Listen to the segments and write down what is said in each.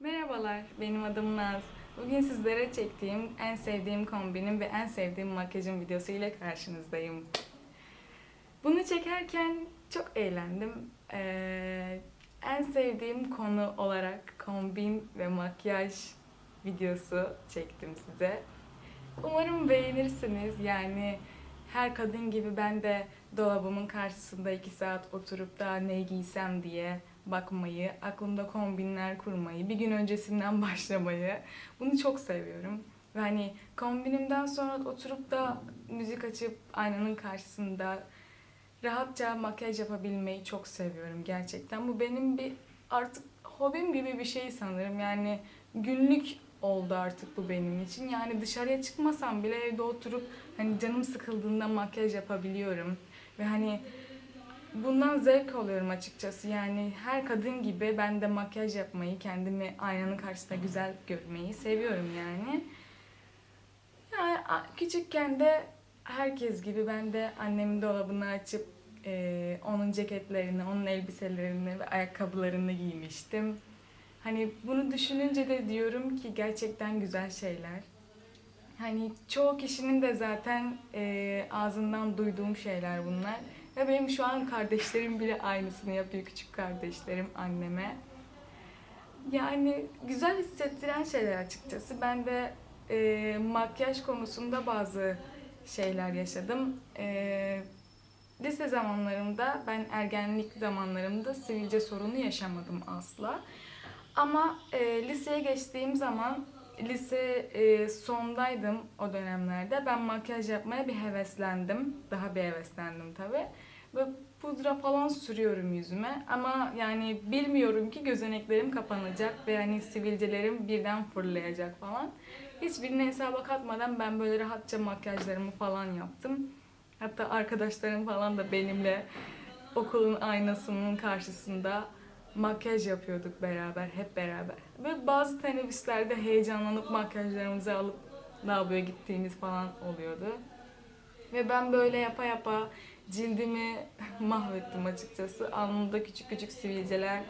Merhabalar, benim adım Naz. Bugün sizlere çektiğim en sevdiğim kombinin ve en sevdiğim makyajın videosu ile karşınızdayım. Bunu çekerken çok eğlendim. Ee, en sevdiğim konu olarak kombin ve makyaj videosu çektim size. Umarım beğenirsiniz. Yani her kadın gibi ben de dolabımın karşısında iki saat oturup da ne giysem diye bakmayı, aklımda kombinler kurmayı, bir gün öncesinden başlamayı bunu çok seviyorum. Ve hani kombinimden sonra oturup da müzik açıp aynanın karşısında rahatça makyaj yapabilmeyi çok seviyorum gerçekten. Bu benim bir artık hobim gibi bir şey sanırım. Yani günlük oldu artık bu benim için. Yani dışarıya çıkmasam bile evde oturup hani canım sıkıldığında makyaj yapabiliyorum. Ve hani bundan zevk alıyorum açıkçası. Yani her kadın gibi ben de makyaj yapmayı, kendimi aynanın karşısında güzel görmeyi seviyorum yani. Yani küçükken de herkes gibi ben de annemin dolabını açıp e, onun ceketlerini, onun elbiselerini ve ayakkabılarını giymiştim. Hani bunu düşününce de diyorum ki gerçekten güzel şeyler. Hani çoğu kişinin de zaten e, ağzından duyduğum şeyler bunlar. Ve benim şu an kardeşlerim bile aynısını yapıyor, küçük kardeşlerim anneme. Yani güzel hissettiren şeyler açıkçası. Ben de e, makyaj konusunda bazı şeyler yaşadım. E, lise zamanlarımda, ben ergenlik zamanlarımda sivilce sorunu yaşamadım asla. Ama e, liseye geçtiğim zaman, lise e, sondaydım o dönemlerde. Ben makyaj yapmaya bir heveslendim. Daha bir heveslendim tabii. Ve pudra falan sürüyorum yüzüme. Ama yani bilmiyorum ki gözeneklerim kapanacak ve yani sivilcelerim birden fırlayacak falan. Hiçbirini hesaba katmadan ben böyle rahatça makyajlarımı falan yaptım. Hatta arkadaşlarım falan da benimle okulun aynasının karşısında makyaj yapıyorduk beraber, hep beraber. Ve bazı teneffüslerde heyecanlanıp makyajlarımızı alıp lavaboya gittiğimiz falan oluyordu. Ve ben böyle yapa yapa cildimi mahvettim açıkçası. Alnımda küçük küçük sivilceler.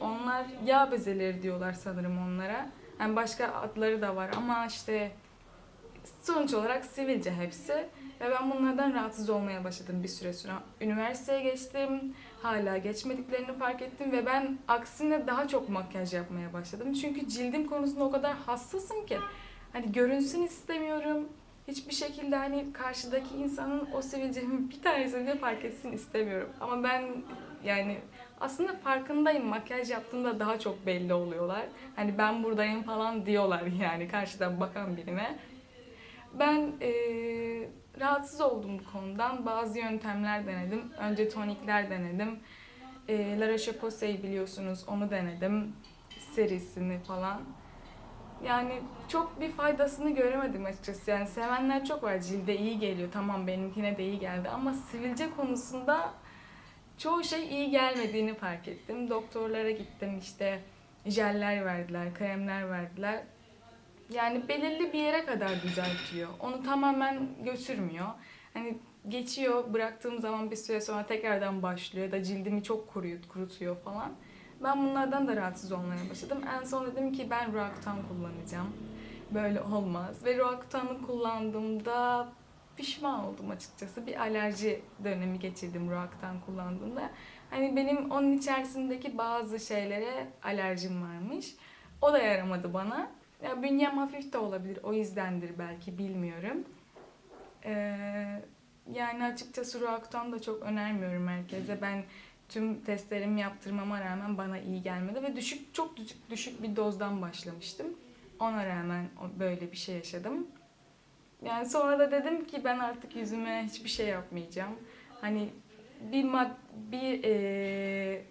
Onlar yağ bezeleri diyorlar sanırım onlara. Yani başka adları da var ama işte sonuç olarak sivilce hepsi. Ve ben bunlardan rahatsız olmaya başladım bir süre sonra. Üniversiteye geçtim. Hala geçmediklerini fark ettim ve ben aksine daha çok makyaj yapmaya başladım. Çünkü cildim konusunda o kadar hassasım ki. Hani görünsün istemiyorum. Hiçbir şekilde hani karşıdaki insanın o sivilcemin bir tanesini de fark etsin istemiyorum. Ama ben yani aslında farkındayım. Makyaj yaptığımda daha çok belli oluyorlar. Hani ben buradayım falan diyorlar yani karşıdan bakan birine. Ben eee, rahatsız oldum bu konudan. Bazı yöntemler denedim. Önce tonikler denedim. Eee La Roche-Posay biliyorsunuz onu denedim. Serisini falan. Yani çok bir faydasını göremedim açıkçası. Yani sevenler çok var. Cilde iyi geliyor. Tamam benimkine de iyi geldi. Ama sivilce konusunda çoğu şey iyi gelmediğini fark ettim. Doktorlara gittim işte jeller verdiler, kremler verdiler. Yani belirli bir yere kadar düzeltiyor. Onu tamamen götürmüyor. Hani geçiyor, bıraktığım zaman bir süre sonra tekrardan başlıyor ya da cildimi çok kuruyut, kurutuyor falan. Ben bunlardan da rahatsız olmaya başladım. En son dedim ki ben Roaccutane kullanacağım. Böyle olmaz. Ve Roaccutane'ı kullandığımda pişman oldum açıkçası. Bir alerji dönemi geçirdim Roaccutane kullandığımda. Hani benim onun içerisindeki bazı şeylere alerjim varmış. O da yaramadı bana. Ya bünyem hafif de olabilir. O yüzdendir belki bilmiyorum. Ee, yani açıkçası Roaccutane da çok önermiyorum herkese. Ben tüm testlerimi yaptırmama rağmen bana iyi gelmedi ve düşük çok düşük, düşük bir dozdan başlamıştım. Ona rağmen böyle bir şey yaşadım. Yani sonra da dedim ki ben artık yüzüme hiçbir şey yapmayacağım. Hani bir mad bir eee,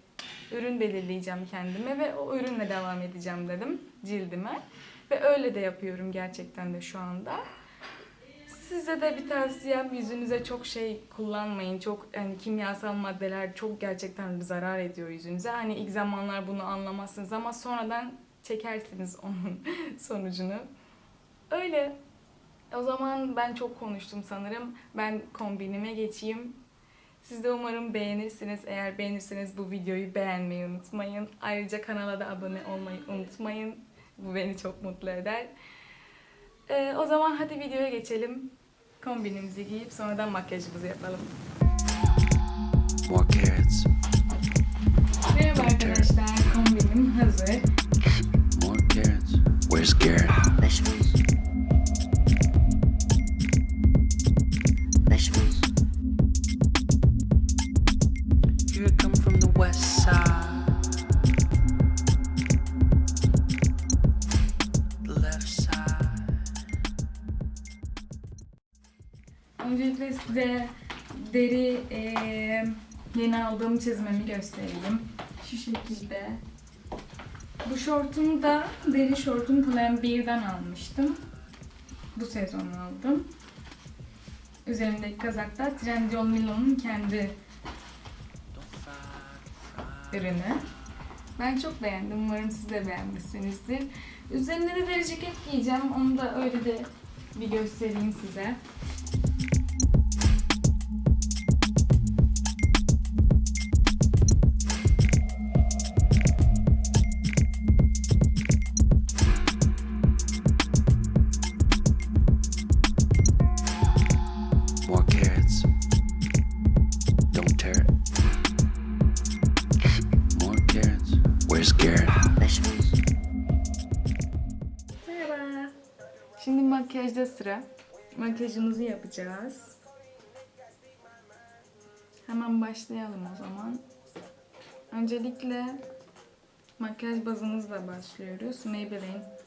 ürün belirleyeceğim kendime ve o ürünle devam edeceğim dedim cildime. Ve öyle de yapıyorum gerçekten de şu anda. Size de bir tavsiyem yüzünüze çok şey kullanmayın. Çok yani kimyasal maddeler çok gerçekten zarar ediyor yüzünüze. Hani ilk zamanlar bunu anlamazsınız ama sonradan çekersiniz onun sonucunu. Öyle. O zaman ben çok konuştum sanırım. Ben kombinime geçeyim. Siz de umarım beğenirsiniz. Eğer beğenirseniz bu videoyu beğenmeyi unutmayın. Ayrıca kanala da abone olmayı unutmayın. Bu beni çok mutlu eder. Ee, o zaman hadi videoya geçelim. Kombinimizi giyip sonradan makyajımızı yapalım. Merhaba arkadaşlar, kombinim hazır. more carrots. Where's Garrett? Size deri eee, yeni aldığım çizmemi göstereyim. Şu şekilde. Bu şortumu da deri şortum Plan B'den almıştım. Bu sezon aldım. Üzerimdeki kazak da Trendyol Milo'nun kendi ürünü. Ben çok beğendim. Umarım siz de beğenmişsinizdir. Üzerine de deri ceket giyeceğim. Onu da öyle de bir göstereyim size. Sıra. Makyajımızı yapacağız. Hemen başlayalım o zaman. Öncelikle makyaj bazımızla başlıyoruz. Maybelline.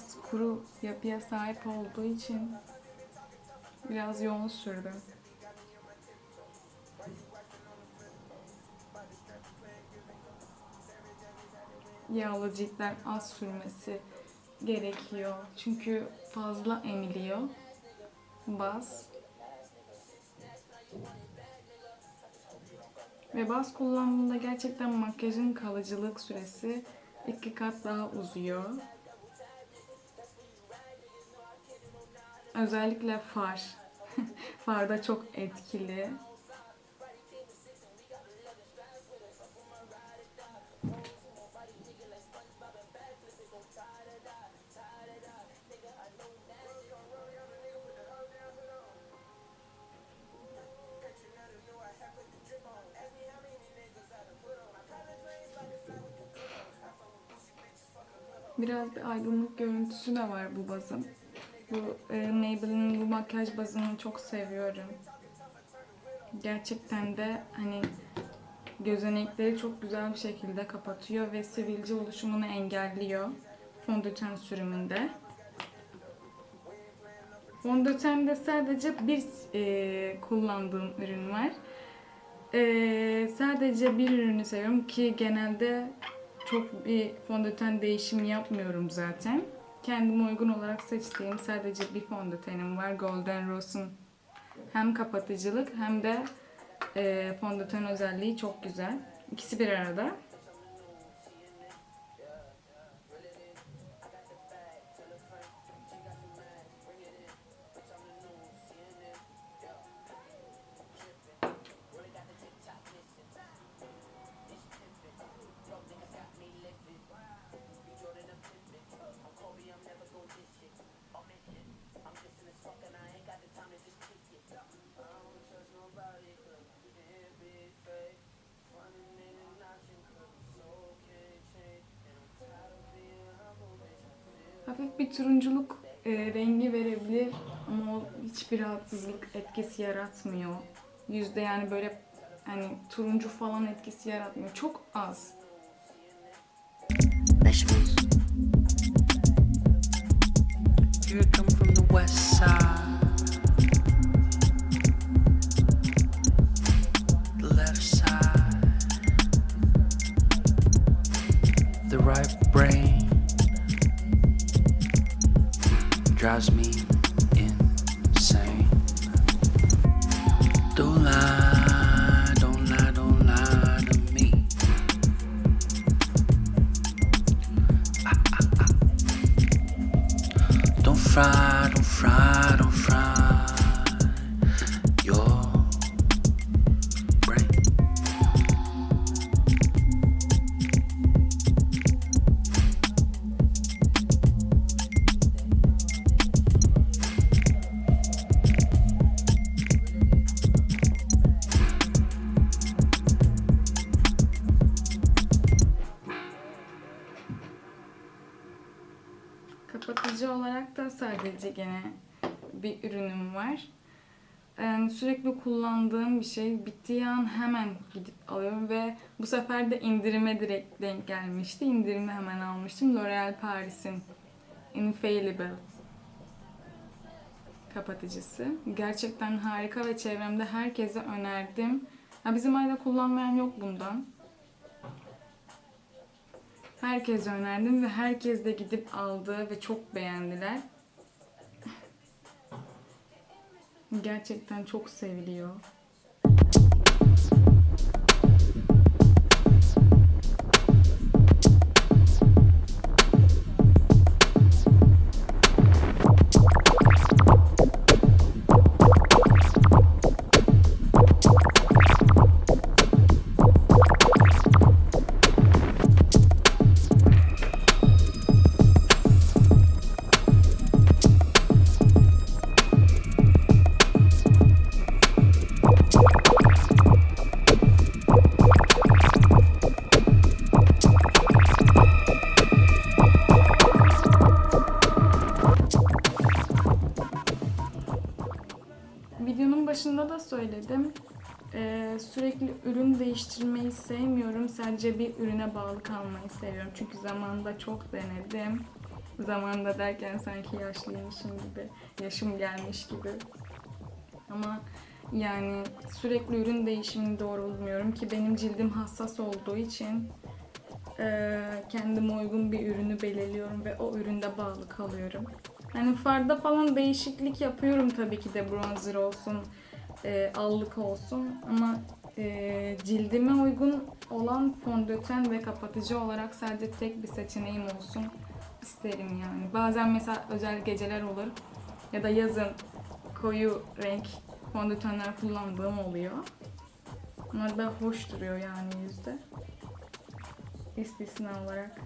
Biraz kuru yapıya sahip olduğu için biraz yoğun sürdüm. Yağlı ciltler az sürmesi gerekiyor. Çünkü fazla emiliyor. Baz. Ve baz kullandığında gerçekten makyajın kalıcılık süresi iki kat daha uzuyor. Özellikle far. Farda çok etkili. Biraz bir aydınlık görüntüsü de var bu bazın. Bu e, Maybelline'in bu makyaj bazını çok seviyorum. Gerçekten de hani gözenekleri çok güzel bir şekilde kapatıyor ve sivilce oluşumunu engelliyor fondöten sürümünde. Fondötende sadece bir e, kullandığım ürün var. E, sadece bir ürünü seviyorum ki genelde çok bir fondöten değişimi yapmıyorum zaten. Kendime uygun olarak seçtiğim sadece bir fondötenim var. Golden Rose'un hem kapatıcılık hem de e, fondöten özelliği çok güzel. İkisi bir arada. Hafif bir turunculuk e, rengi verebilir ama o hiçbir rahatsızlık etkisi yaratmıyor. Yüzde yani böyle hani turuncu falan etkisi yaratmıyor. Çok az. The right brain drives me Kapatıcı olarak da sadece gene bir ürünüm var. Yani sürekli kullandığım bir şey. Bittiği an hemen gidip alıyorum ve bu sefer de indirime direkt denk gelmişti. İndirimi hemen almıştım. L'Oreal Paris'in Infallible kapatıcısı. Gerçekten harika ve çevremde herkese önerdim. Ha, bizim ayda kullanmayan yok bundan. Herkese önerdim ve herkes de gidip aldı ve çok beğendiler. Gerçekten çok seviliyor. Sadece bir ürüne bağlı kalmayı seviyorum. Çünkü zamanında çok denedim. Zamanında derken sanki yaşlıymışım gibi, yaşım gelmiş gibi. Ama yani sürekli ürün değişimini doğru bulmuyorum ki benim cildim hassas olduğu için eee, kendime uygun bir ürünü belirliyorum ve o üründe bağlı kalıyorum. Yani farda falan değişiklik yapıyorum tabii ki de bronzer olsun, eee, allık olsun ama eee, cildime uygun olan fondöten ve kapatıcı olarak sadece tek bir seçeneğim olsun isterim yani. Bazen mesela özel geceler olur ya da yazın koyu renk fondötenler kullandığım oluyor. Onlar da hoş duruyor yani yüzde. İstisna olarak.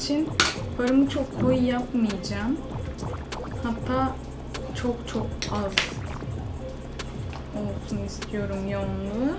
İçin farımı çok koyu yapmayacağım. Hatta çok çok az olsun istiyorum yoğunluğu.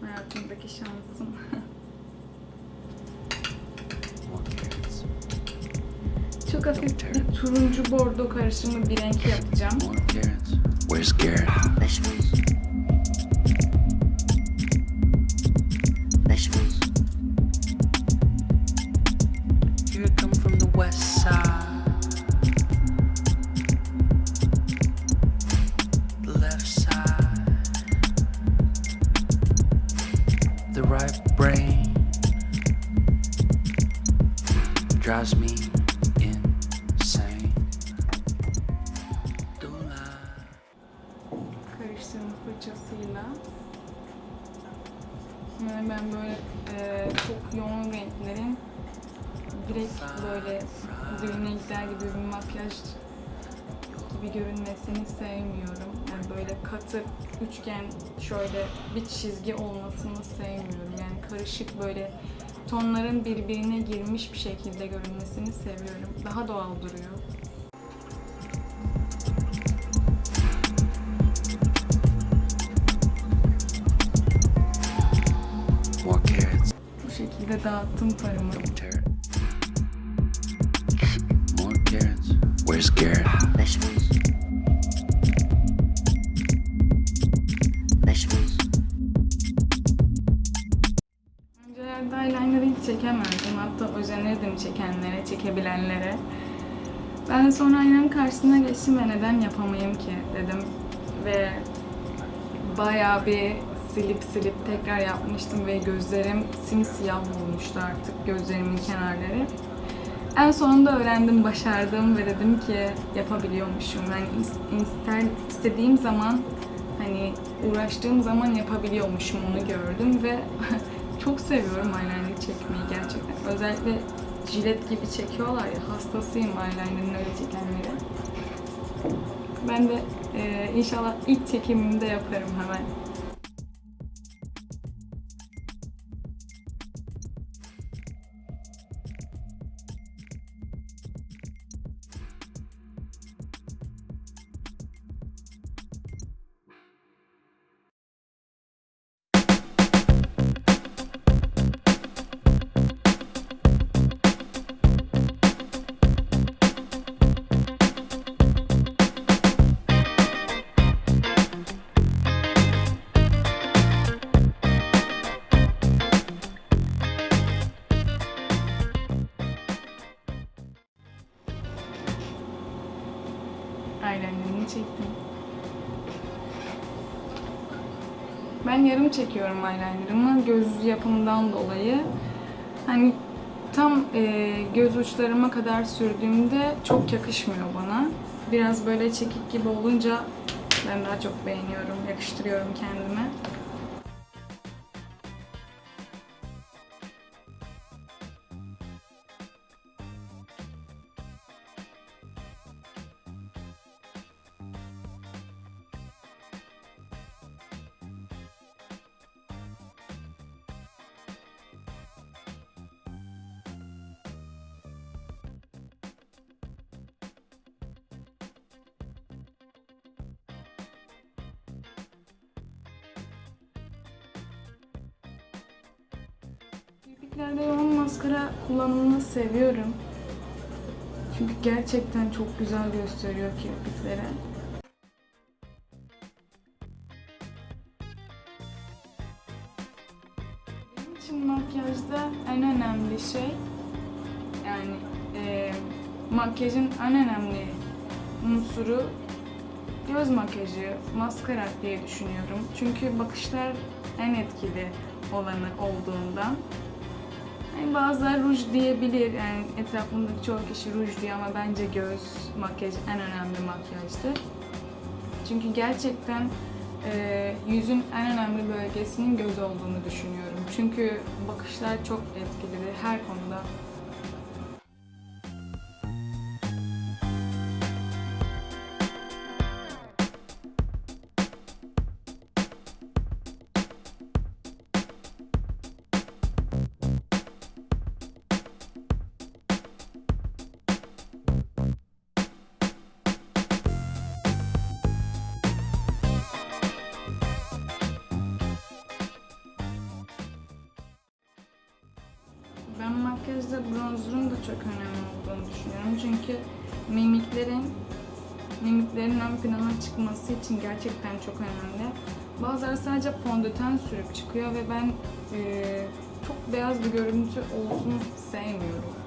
Hayatımdaki şansım. Çok hafif bir turuncu bordo karışımı bir renk yapacağım. Where's Garrett? drives me insane. Karıştırma fırçasıyla yani ben böyle e, çok yoğun renklerin direkt böyle düğüne gider gibi bir makyaj gibi görünmesini sevmiyorum. Yani böyle katı, üçgen, şöyle bir çizgi olmasını sevmiyorum. Yani karışık böyle tonların birbirine girmiş bir şekilde görünmesini seviyorum. Daha doğal duruyor. Bu şekilde dağıttım paramı. Çekebilenlere. Ben sonra aynanın karşısına geçtim ve neden yapamayayım ki dedim. Ve bayağı bir silip silip tekrar yapmıştım ve gözlerim simsiyah olmuştu artık gözlerimin kenarları. En sonunda öğrendim, başardım ve dedim ki yapabiliyormuşum. Yani is- ister, istediğim zaman hani uğraştığım zaman yapabiliyormuşum onu gördüm ve çok seviyorum eyeliner çekmeyi gerçekten. Özellikle jilet gibi çekiyorlar ya hastasıyım eyeliner'ın öyle çekenleri. Ben de e, inşallah ilk çekimimde yaparım hemen. Çekiyorum eyeliner'ımı göz yapımından dolayı. Hani tam e, göz uçlarıma kadar sürdüğümde çok yakışmıyor bana. Biraz böyle çekik gibi olunca ben daha çok beğeniyorum, yakıştırıyorum kendime. Gerçekten çok güzel gösteriyor kirpikleri. Benim için makyajda en önemli şey yani e, makyajın en önemli unsuru göz makyajı, maskara diye düşünüyorum. Çünkü bakışlar en etkili olanı olduğundan. Yani bazıları ruj diyebilir. Yani etrafımdaki çoğu kişi ruj diyor ama bence göz makyajı en önemli makyajdır. Çünkü gerçekten e, yüzün en önemli bölgesinin göz olduğunu düşünüyorum. Çünkü bakışlar çok etkilidir her konuda. Çünkü mimiklerin mimiklerin ön plana çıkması için gerçekten çok önemli. Bazıları sadece fondöten sürüp çıkıyor ve ben eee, çok beyaz bir görüntü olsun sevmiyorum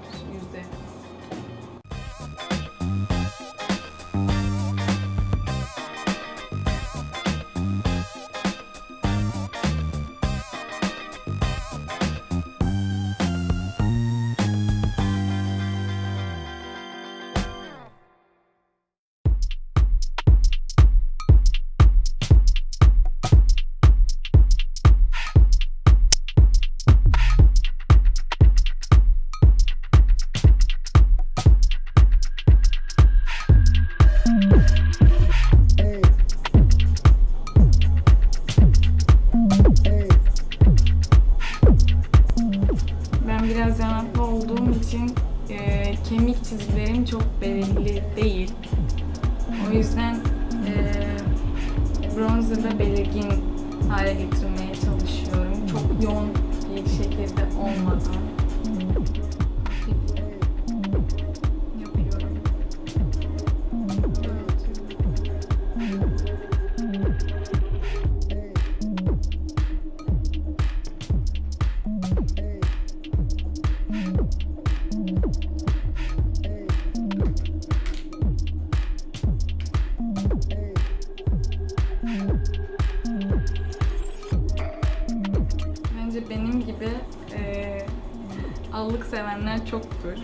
sevenler çoktur.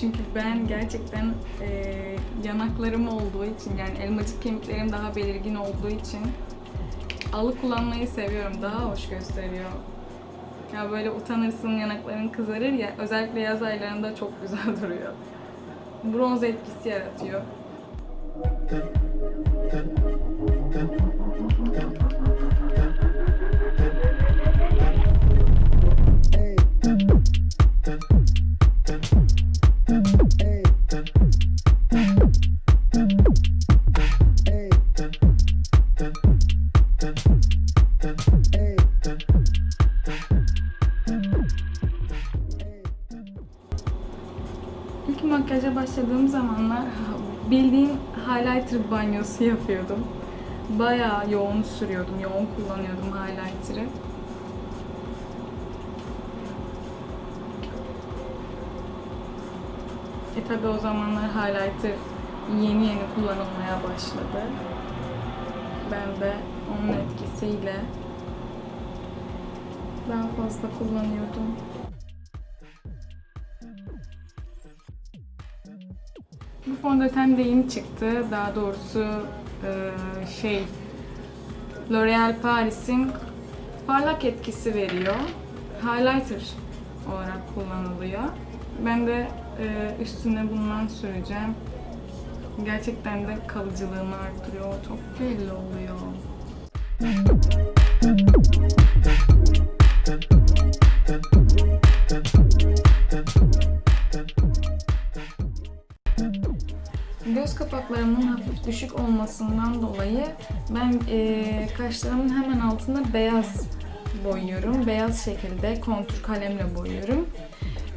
Çünkü ben gerçekten eee, yanaklarım olduğu için yani elmacık kemiklerim daha belirgin olduğu için allık kullanmayı seviyorum. Daha hoş gösteriyor. Ya böyle utanırsın yanakların kızarır ya özellikle yaz aylarında çok güzel duruyor. Bronz etkisi yaratıyor. Banyosu yapıyordum. Bayağı yoğun sürüyordum, yoğun kullanıyordum highlighter'ı. E tabi o zamanlar highlighter yeni yeni kullanılmaya başladı. Ben de onun etkisiyle daha fazla kullanıyordum. Fondöten de yeni çıktı. Daha doğrusu e, şey L'Oreal Paris'in parlak etkisi veriyor. Highlighter olarak kullanılıyor. Ben de e, üstüne bundan süreceğim. Gerçekten de kalıcılığını arttırıyor. Çok belli oluyor. Kapaklarımın hafif düşük olmasından dolayı ben eee, kaşlarımın hemen altında beyaz boyuyorum. Beyaz şekilde kontur kalemle boyuyorum.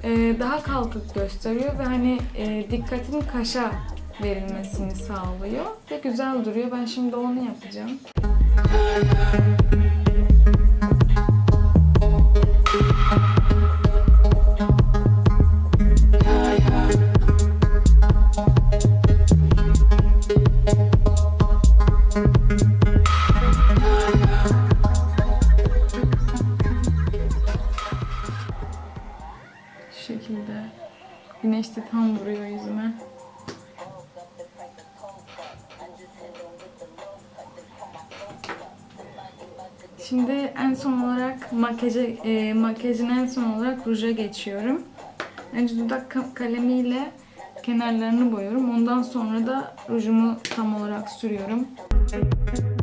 Eee, daha kalkık gösteriyor ve hani eee, dikkatin kaşa verilmesini sağlıyor ve güzel duruyor. Ben şimdi onu yapacağım. Makyajın en son olarak ruja geçiyorum. Önce dudak ka- kalemiyle kenarlarını boyuyorum. Ondan sonra da rujumu tam olarak sürüyorum. Rujumu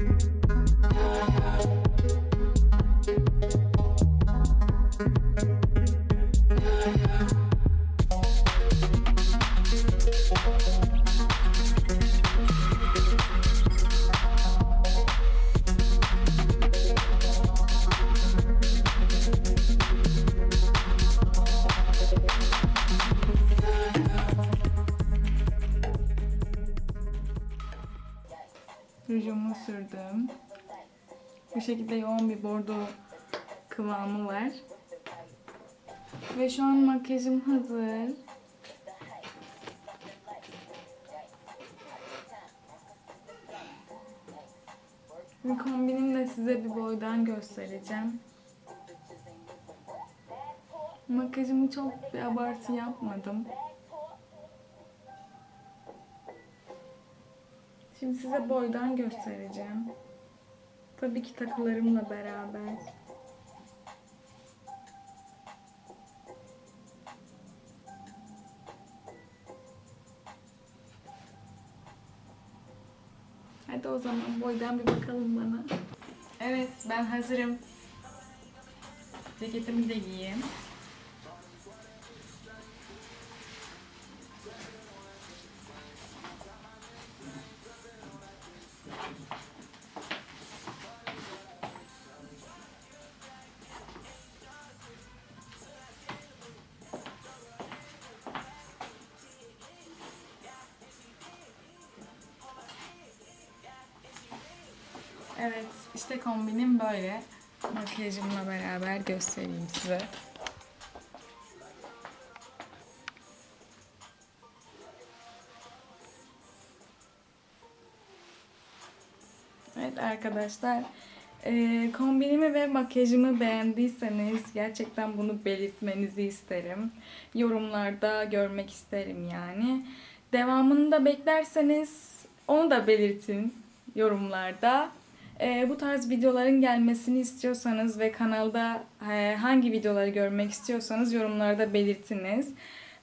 şekilde yoğun bir bordo kıvamı var. Ve şu an makyajım hazır. Bir kombinimle size bir boydan göstereceğim. Makyajımı çok bir abartı yapmadım. Şimdi size boydan göstereceğim. Tabii ki takılarımla beraber. Hadi o zaman boydan bir bakalım bana. Evet ben hazırım. Ceketimi de giyeyim. Kombinim böyle. Makyajımla beraber göstereyim size. Evet arkadaşlar, eee, kombinimi ve makyajımı beğendiyseniz gerçekten bunu belirtmenizi isterim. Yorumlarda görmek isterim yani. Devamını da beklerseniz onu da belirtin yorumlarda. Eee, bu tarz videoların gelmesini istiyorsanız ve kanalda eee, hangi videoları görmek istiyorsanız yorumlarda belirtiniz.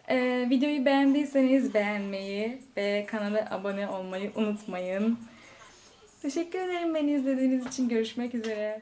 Eee, videoyu beğendiyseniz beğenmeyi ve kanala abone olmayı unutmayın. Teşekkür ederim beni izlediğiniz için. Görüşmek üzere.